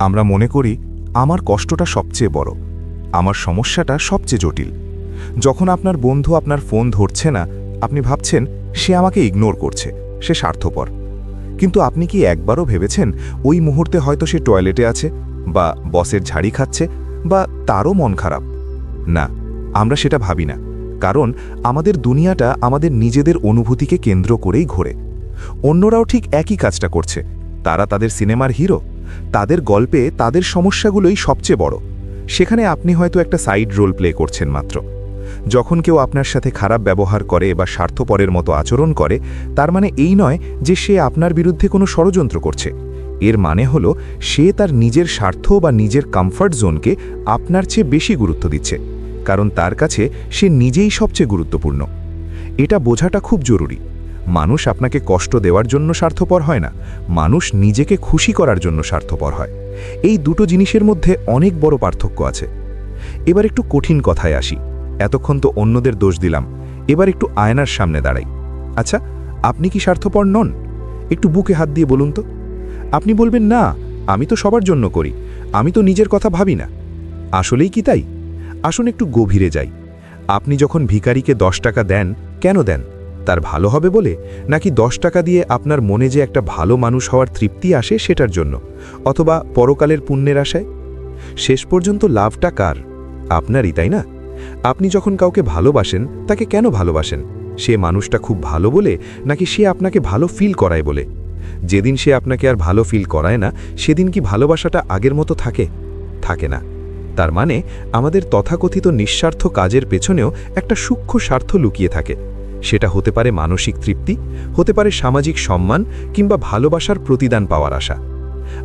আমরা মনে করি আমার কষ্টটা সবচেয়ে বড়, আমার সমস্যাটা সবচেয়ে জটিল। যখন আপনার বন্ধু আপনার ফোন ধরছে না, আপনি ভাবছেন সে আমাকে ইগনোর করছে, সে স্বার্থপর। কিন্তু আপনি কি একবারও ভেবেছেন ওই মুহূর্তে হয়তো সে টয়লেটে আছে বা বসের ঝাড়ি খাচ্ছে বা তারও মন খারাপ? না, আমরা সেটা ভাবি না, কারণ আমাদের দুনিয়াটা আমাদের নিজেদের অনুভূতিকে কেন্দ্র করেই ঘোরে। অন্যরাও ঠিক একই কাজটা করছে, তারা তাদের সিনেমার হিরো তাদের গল্পে তাদের সমস্যাগুলোই সবচেয়ে বড়। সেখানে আপনি হয়তো একটা সাইড রোল প্লে করছেন মাত্র। যখন কেউ আপনার সাথে খারাপ ব্যবহার করে বা স্বার্থপরের মতো আচরণ করে, তার মানে এই নয় যে সে আপনার বিরুদ্ধে কোনো ষড়যন্ত্র করছে। এর মানে হলো, সে তার নিজের স্বার্থ বা নিজের কমফর্ট জোনকে আপনার চেয়ে বেশি গুরুত্ব দিচ্ছে, কারণ তার কাছে সে নিজেই সবচেয়ে গুরুত্বপূর্ণ। এটা বোঝাটা খুব জরুরি। মানুষ আপনাকে কষ্ট দেওয়ার জন্য স্বার্থপর হয় না, মানুষ নিজেকে খুশি করার জন্য স্বার্থপর হয়। এই দুটো জিনিসের মধ্যে অনেক বড় পার্থক্য আছে। এবার একটু কঠিন কথায় আসি। এতক্ষণ তো অন্যদের দোষ দিলাম। এবার একটু আয়নার সামনে দাঁড়াই। আচ্ছা আপনি কি স্বার্থপর নন? একটু বুকে হাত দিয়ে বলুন তো। আপনি বলবেন, না, আমি তো সবার জন্য করি। আমি তো নিজের কথা ভাবি না। আসলেই কি তাই? আসুন একটু গভীরে যাই। আপনি যখন ভিখারিকে দশ টাকা দেন, কেন দেন? তার ভালো হবে বলে নাকি দশ টাকা দিয়ে আপনার মনে যে একটা ভালো মানুষ হওয়ার তৃপ্তি আসে সেটার জন্য, অথবা পরকালের পুণ্যের আশায়? শেষ পর্যন্ত লাভটা কার? আপনারই, তাই না? আপনি যখন কাউকে ভালোবাসেন, তাকে কেন ভালোবাসেন? সে মানুষটা খুব ভালো বলে নাকি সে আপনাকে ভালো ফিল করায় বলে? যেদিন সে আপনাকে আর ভালো ফিল করায় না, সেদিন কি ভালোবাসাটা আগের মতো থাকে? থাকে না। তার মানে আমাদের তথাকথিত নিঃস্বার্থ কাজের পেছনেও একটা সূক্ষ্ম স্বার্থ লুকিয়ে থাকে। সেটা হতে পারে মানসিক তৃপ্তি, হতে পারে সামাজিক সম্মান কিংবা ভালোবাসার প্রতিদান পাওয়ার আশা।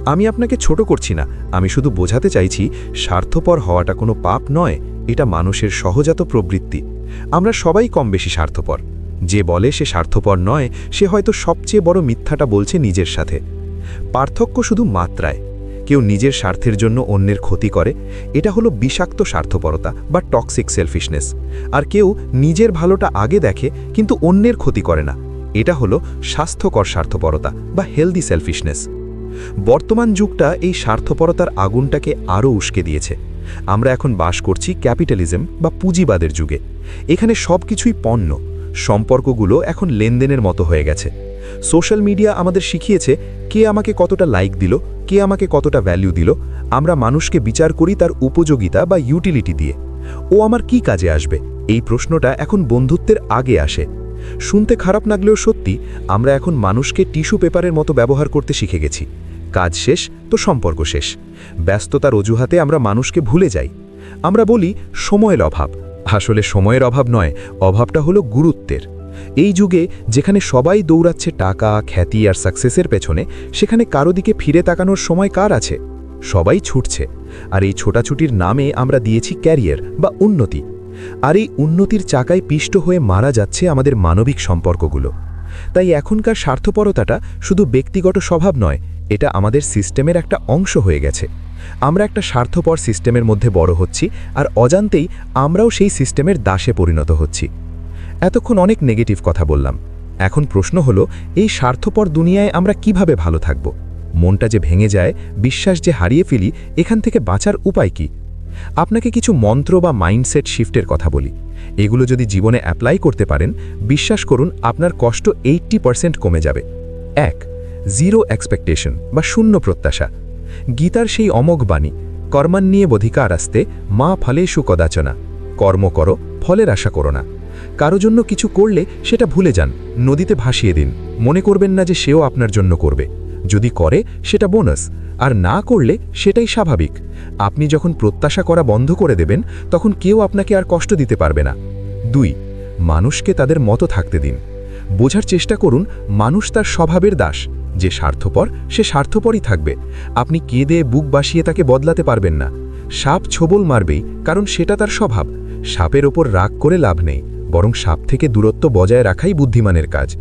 আমি আপনাকে ছোট করছি না, আমি শুধু বোঝাতে চাইছি স্বার্থপর হওয়াটা কোনো পাপ নয়, এটা মানুষের সহজাত প্রবৃত্তি। আমরা সবাই কম বেশি স্বার্থপর। যে বলে সে স্বার্থপর নয়, সে হয়তো সবচেয়ে বড় মিথ্যাটা বলছে নিজের সাথে। পার্থক্য শুধু মাত্রায়। কেউ নিজের স্বার্থের জন্য অন্যের ক্ষতি করে, এটা হলো বিষাক্ত স্বার্থপরতা বা টক্সিক সেলফিশনেস আর কেউ নিজের ভালোটা আগে দেখে, কিন্তু অন্যের ক্ষতি করে না। এটা হলো স্বাস্থ্যকর স্বার্থপরতা বা হেলদি সেলফিশনেস বর্তমান যুগটা এই স্বার্থপরতার আগুনটাকে আরও উস্কে দিয়েছে। আমরা এখন বাস করছি ক্যাপিটালিজম বা পুঁজিবাদের যুগে। এখানে সব কিছুই পণ্য। সম্পর্কগুলো এখন লেনদেনের মতো হয়ে গেছে। সোশ্যাল মিডিয়া আমাদের শিখিয়েছে কে আমাকে কতটা লাইক দিল, কে আমাকে কতটা ভ্যালু দিল, আমরা মানুষকে বিচার করি তার উপযোগিতা বা ইউটিলিটি দিয়ে। ও আমার কি কাজে আসবে? এই প্রশ্নটা এখন বন্ধুত্বের আগে আসে। শুনতে খারাপ লাগলেও সত্যি, আমরা এখন মানুষকে টিস্যু পেপারের মতো ব্যবহার করতে শিখে গেছি। কাজ শেষ, তো সম্পর্ক শেষ। ব্যস্ততার অজুহাতে আমরা মানুষকে ভুলে যাই। আমরা বলি, সময়ের অভাব। আসলে সময়ের অভাব নয়, অভাবটা হলো গুরুত্বের। এই যুগে যেখানে সবাই দৌড়াচ্ছে টাকা, খ্যাতি আর সাকসেসের পেছনে, সেখানে কারও দিকে ফিরে তাকানোর সময় কার আছে? সবাই ছুটছে। আর এই ছোটাছুটির নামে আমরা দিয়েছি ক্যারিয়ার বা উন্নতি। আর এই উন্নতির চাকায় পিষ্ট হয়ে মারা যাচ্ছে আমাদের মানবিক সম্পর্কগুলো। তাই এখনকার স্বার্থপরতাটা শুধু ব্যক্তিগত স্বভাব নয়, এটা আমাদের সিস্টেমের একটা অংশ হয়ে গেছে। আমরা একটা স্বার্থপর সিস্টেমের মধ্যে বড় হচ্ছি আর অজান্তেই আমরাও সেই সিস্টেমের দাসে পরিণত হচ্ছি। এতক্ষণ অনেক নেগেটিভ কথা বললাম। এখন প্রশ্ন হলো, এই স্বার্থপর দুনিয়ায় আমরা কীভাবে ভালো থাকব? মনটা যে ভেঙে যায়, বিশ্বাস যে হারিয়ে ফেলি, এখান থেকে বাঁচার উপায় কি? আপনাকে কিছু মন্ত্র বা মাইন্ডসেট শিফটের কথা বলি। এগুলো যদি জীবনে অ্যাপ্লাই করতে পারেন, বিশ্বাস করুন আপনার কষ্ট এইট্টি কমে যাবে। এক, জিরো এক্সপেকটেশন বা শূন্য প্রত্যাশা। গীতার সেই অমোঘ বাণী কর্মান্নিয়ে বধিকার আসতে, মা ফলেষু কদাচনা কর্ম করো, ফলের আশা করো না। কারও জন্য কিছু করলে সেটা ভুলে যান, নদীতে ভাসিয়ে দিন। মনে করবেন না যে সেও আপনার জন্য করবে। যদি করে, সেটা বোনাস, আর না করলে সেটাই স্বাভাবিক। আপনি যখন প্রত্যাশা করা বন্ধ করে দেবেন, তখন কেউ আপনাকে আর কষ্ট দিতে পারবে না। দুই, মানুষকে তাদের মতো থাকতে দিন। বোঝার চেষ্টা করুন, মানুষ তার স্বভাবের দাস। যে স্বার্থপর, সে স্বার্থপরই থাকবে। আপনি কেঁদে বুক বাসিয়ে তাকে বদলাতে পারবেন না। সাপ ছোবল মারবেই, কারণ সেটা তার স্বভাব। সাপের ওপর রাগ করে লাভ নেই, বরং সাপ থেকে দূরত্ব বজায় রাখাই বুদ্ধিমানের কাজ।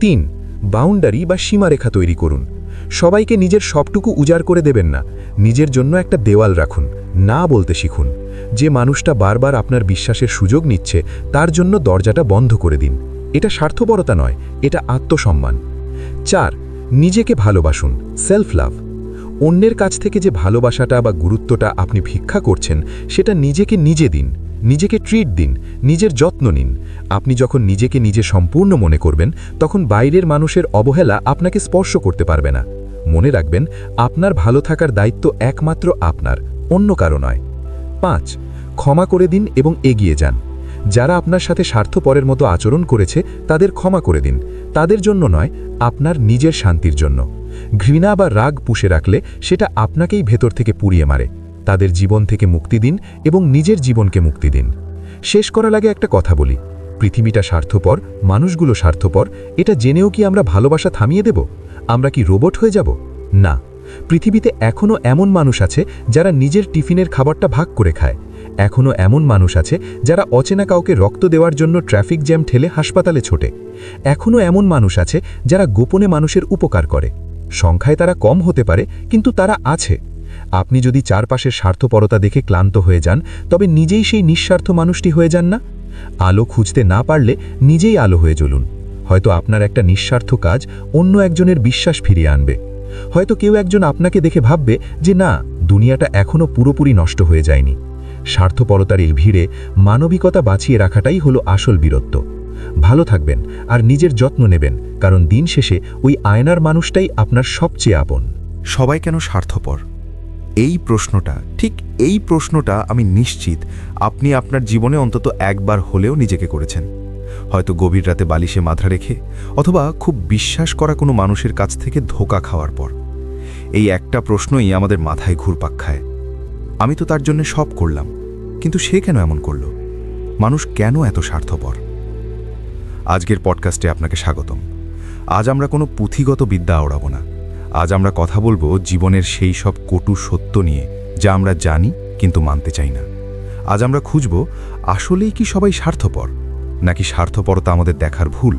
তিন, বাউন্ডারি বা সীমারেখা তৈরি করুন। সবাইকে নিজের সবটুকু উজাড় করে দেবেন না। নিজের জন্য একটা দেওয়াল রাখুন। না বলতে শিখুন। যে মানুষটা বারবার আপনার বিশ্বাসের সুযোগ নিচ্ছে, তার জন্য দরজাটা বন্ধ করে দিন। এটা স্বার্থপরতা নয়, এটা আত্মসম্মান। চার নিজেকে ভালোবাসুন সেলফ লাভ অন্যের কাছ থেকে যে ভালোবাসাটা বা গুরুত্বটা আপনি ভিক্ষা করছেন, সেটা নিজেকে নিজে দিন, নিজেকে ট্রিট দিন, নিজের যত্ন নিন। আপনি যখন নিজেকে নিজে সম্পূর্ণ মনে করবেন, তখন বাইরের মানুষের অবহেলা আপনাকে স্পর্শ করতে পারবে না। মনে রাখবেন, আপনার ভালো থাকার দায়িত্ব একমাত্র আপনার, অন্য কারও নয়। পাঁচ, ক্ষমা করে দিন এবং এগিয়ে যান। যারা আপনার সাথে স্বার্থপরের মতো আচরণ করেছে, তাদের ক্ষমা করে দিন। তাদের জন্য নয়, আপনার নিজের শান্তির জন্য। ঘৃণা বা রাগ পুষে রাখলে সেটা আপনাকেই ভেতর থেকে পুড়িয়ে মারে। তাদের জীবন থেকে মুক্তি দিন এবং নিজের জীবনকে মুক্তি দিন। শেষ করার আগে একটা কথা বলি। পৃথিবীটা স্বার্থপর, মানুষগুলো স্বার্থপর, এটা জেনেও কি আমরা ভালোবাসা থামিয়ে দেব? আমরা কি রোবট হয়ে যাব? না। পৃথিবীতে এখনও এমন মানুষ আছে যারা নিজের টিফিনের খাবারটা ভাগ করে খায়। এখনও এমন মানুষ আছে যারা অচেনা কাউকে রক্ত দেওয়ার জন্য ট্রাফিক জ্যাম ঠেলে হাসপাতালে ছোটে। এখনও এমন মানুষ আছে যারা গোপনে মানুষের উপকার করে। সংখ্যায় তারা কম হতে পারে, কিন্তু তারা আছে। আপনি যদি চারপাশের স্বার্থপরতা দেখে ক্লান্ত হয়ে যান, তবে নিজেই সেই নিঃস্বার্থ মানুষটি হয়ে যান না। আলো খুঁজতে না পারলে নিজেই আলো হয়ে জ্বলুন। হয়তো আপনার একটা নিঃস্বার্থ কাজ অন্য একজনের বিশ্বাস ফিরিয়ে আনবে। হয়তো কেউ একজন আপনাকে দেখে ভাববে যে, না, দুনিয়াটা এখনও পুরোপুরি নষ্ট হয়ে যায়নি। স্বার্থপরতার এই ভিড়ে মানবিকতা বাঁচিয়ে রাখাটাই হলো আসল বীরত্ব। ভালো থাকবেন আর নিজের যত্ন নেবেন, কারণ দিন শেষে ওই আয়নার মানুষটাই আপনার সবচেয়ে আপন। সবাই কেন স্বার্থপর? এই প্রশ্নটা, ঠিক এই প্রশ্নটা আমি নিশ্চিত আপনি আপনার জীবনে অন্তত একবার হলেও নিজেকে করেছেন। হয়তো গভীর রাতে বালিশে মাথা রেখে অথবা খুব বিশ্বাস করা কোনো মানুষের কাছ থেকে ধোকা খাওয়ার পর। এই একটা প্রশ্নই আমাদের মাথায় ঘুরপাক খায়। আমি তো তার জন্য সব করলাম। কিন্তু সে কেন এমন করল? মানুষ কেন এত স্বার্থপর? আজকের পডকাস্টে আপনাকে স্বাগতম। আজ আমরা কোনো পুঁথিগত বিদ্যা ওড়াব না। আজ আমরা কথা বলব জীবনের সেই সব কটু সত্য নিয়ে, যা আমরা জানি কিন্তু মানতে চাই না। আজ আমরা খুঁজব, আসলেই কি সবাই স্বার্থপর? নাকি স্বার্থপরতা আমাদের দেখার ভুল?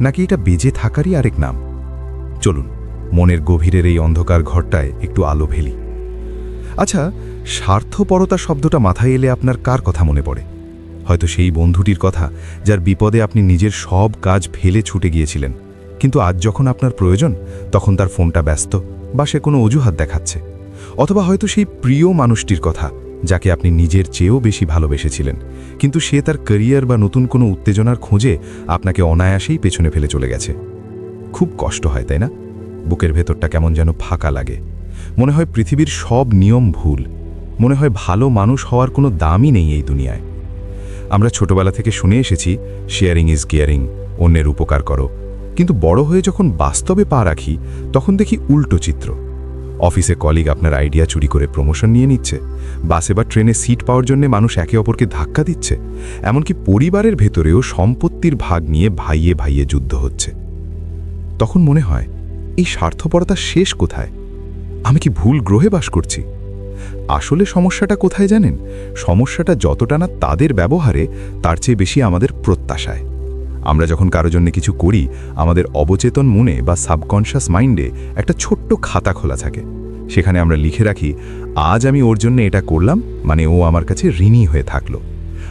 নাকি এটা বেজে থাকারই আরেক নাম? চলুন, মনের গভীরের এই অন্ধকার ঘরটায় একটু আলো ভেলি আচ্ছা স্বার্থপরতা শব্দটা মাথায় এলে আপনার কার কথা মনে পড়ে? হয়তো সেই বন্ধুটির কথা, যার বিপদে আপনি নিজের সব কাজ ফেলে ছুটে গিয়েছিলেন। কিন্তু আজ যখন আপনার প্রয়োজন, তখন তার ফোনটা ব্যস্ত বা সে কোনো অজুহাত দেখাচ্ছে। অথবা হয়তো সেই প্রিয় মানুষটির কথা, যাকে আপনি নিজের চেয়েও বেশি ভালোবেসেছিলেন। কিন্তু সে তার ক্যারিয়ার বা নতুন কোনো উত্তেজনার খোঁজে আপনাকে অনায়াসেই পেছনে ফেলে চলে গেছে। খুব কষ্ট হয়, তাই না? বুকের ভেতরটা কেমন যেন ফাঁকা লাগে। মনে হয় পৃথিবীর সব নিয়ম ভুল। মনে হয় ভালো মানুষ হওয়ার কোনো দামই নেই এই দুনিয়ায়। আমরা ছোটবেলা থেকে শুনে এসেছি শেয়ারিং ইজ কেয়ারিং অন্যের উপকার করো। কিন্তু বড় হয়ে যখন বাস্তবে পা রাখি, তখন দেখি উল্টো চিত্র। অফিসে কলিগ আপনার আইডিয়া চুরি করে প্রমোশন নিয়ে নিচ্ছে। বাসে বা ট্রেনে সিট পাওয়ার জন্য মানুষ একে অপরকে ধাক্কা দিচ্ছে। এমনকি পরিবারের ভেতরেও সম্পত্তির ভাগ নিয়ে ভাইয়ে ভাইয়ে যুদ্ধ হচ্ছে। তখন মনে হয়, এই স্বার্থপরতা শেষ কোথায়? আমি কি ভুল গ্রহে বাস করছি? আসলে সমস্যাটা কোথায় জানেন? সমস্যাটা যতটা না তাদের ব্যবহারে, তার চেয়ে বেশি আমাদের প্রত্যাশায়। আমরা যখন কারও জন্য কিছু করি, আমাদের অবচেতন মনে বা সাবকনশাস মাইন্ডে একটা ছোট্ট খাতা খোলা থাকে। সেখানে আমরা লিখে রাখি, আজ আমি ওর জন্য এটা করলাম মানে ও আমার কাছে ঋণী হয়ে থাকল।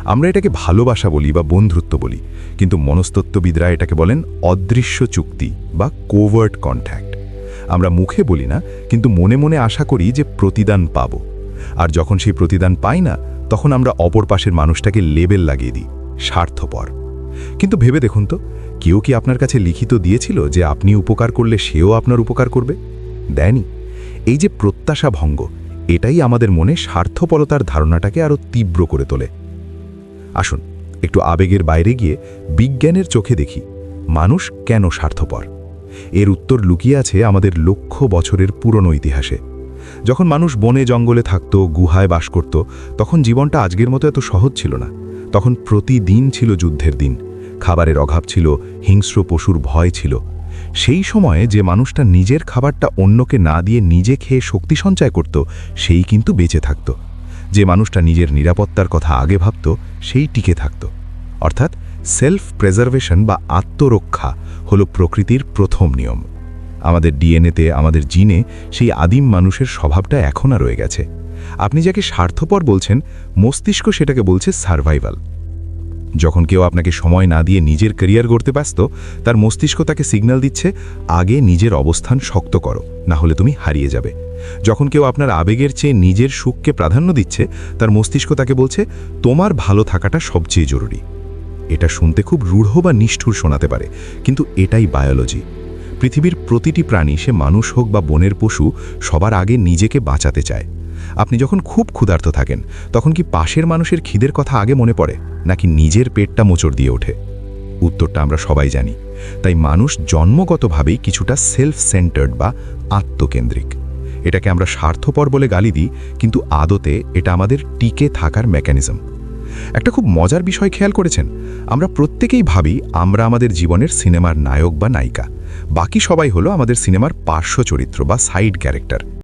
আমরা এটাকে ভালোবাসা বলি বা বন্ধুত্ব বলি, কিন্তু মনস্তত্ত্ববিদরা এটাকে বলেন অদৃশ্য চুক্তি বা কোভার্ট কন্ট্যাক্ট আমরা মুখে বলি না, কিন্তু মনে মনে আশা করি যে প্রতিদান পাব। আর যখন সেই প্রতিদান পাই না, তখন আমরা অপর পাশের মানুষটাকে লেবেল লাগিয়ে দিই, স্বার্থপর। কিন্তু ভেবে দেখুন তো, কেউ কি আপনার কাছে লিখিত দিয়েছিল যে আপনি উপকার করলে সেও আপনার উপকার করবে? দেয়নি এই যে প্রত্যাশা ভঙ্গ এটাই আমাদের মনে স্বার্থপরতার ধারণাটাকে আরও তীব্র করে তোলে। আসুন, একটু আবেগের বাইরে গিয়ে বিজ্ঞানের চোখে দেখি, মানুষ কেন স্বার্থপর? এর উত্তর লুকিয়ে আছে আমাদের লক্ষ বছরের পুরনো ইতিহাসে। যখন মানুষ বনে জঙ্গলে থাকত, গুহায় বাস করত, তখন জীবনটা আজকের মতো এত সহজ ছিল না। তখন প্রতিদিন ছিল যুদ্ধের দিন। খাবারের অভাব ছিল, হিংস্র পশুর ভয় ছিল। সেই সময়ে যে মানুষটা নিজের খাবারটা অন্যকে না দিয়ে নিজে খেয়ে শক্তি সঞ্চয় করত, সেই কিন্তু বেঁচে থাকত। যে মানুষটা নিজের নিরাপত্তার কথা আগে ভাবত, সেই টিকে থাকত। অর্থাৎ সেলফ প্রেজার্ভেশন বা আত্মরক্ষা হলো প্রকৃতির প্রথম নিয়ম। আমাদের ডিএনএতে, আমাদের জিনে সেই আদিম মানুষের স্বভাবটা এখনও রয়ে গেছে। আপনি যাকে স্বার্থপর বলছেন, মস্তিষ্ক সেটাকে বলছে সার্ভাইভাল। যখন কেউ আপনাকে সময় না দিয়ে নিজের ক্যারিয়ার গড়তে ব্যস্ত, তার মস্তিষ্ক তাকে সিগন্যাল দিচ্ছে, আগে নিজের অবস্থান শক্ত করো, না হলে তুমি হারিয়ে যাবে। যখন কেউ আপনার আবেগের চেয়ে নিজের সুখকে প্রাধান্য দিচ্ছে, তার মস্তিষ্ক তাকে বলছে, তোমার ভালো থাকাটা সবচেয়ে জরুরি। এটা শুনতে খুব রূঢ় বা নিষ্ঠুর শোনাতে পারে, কিন্তু এটাই বায়োলজি পৃথিবীর প্রতিটি প্রাণী, সে মানুষ হোক বা বনের পশু, সবার আগে নিজেকে বাঁচাতে চায়। আপনি যখন খুব ক্ষুধার্ত থাকেন, তখন কি পাশের মানুষের খিদের কথা আগে মনে পড়ে, নাকি নিজের পেটটা মোচড় দিয়ে ওঠে? উত্তরটা আমরা সবাই জানি। তাই মানুষ জন্মগতভাবেই কিছুটা সেলফ সেন্টার্ড বা আত্মকেন্দ্রিক। এটাকে আমরা স্বার্থপর বলে গালি দিই, কিন্তু আদতে এটা আমাদের টিকে থাকার মেকানিজম একটা খুব মজার বিষয় খেয়াল করেছেন। আমরা প্রত্যেকেই ভাবি আমরা আমাদের জীবনের সিনেমার নায়ক বা নায়িকা। বাকি সবাই হলো আমাদের সিনেমার পার্শ্ব চরিত্র বা সাইড ক্যারেক্টার।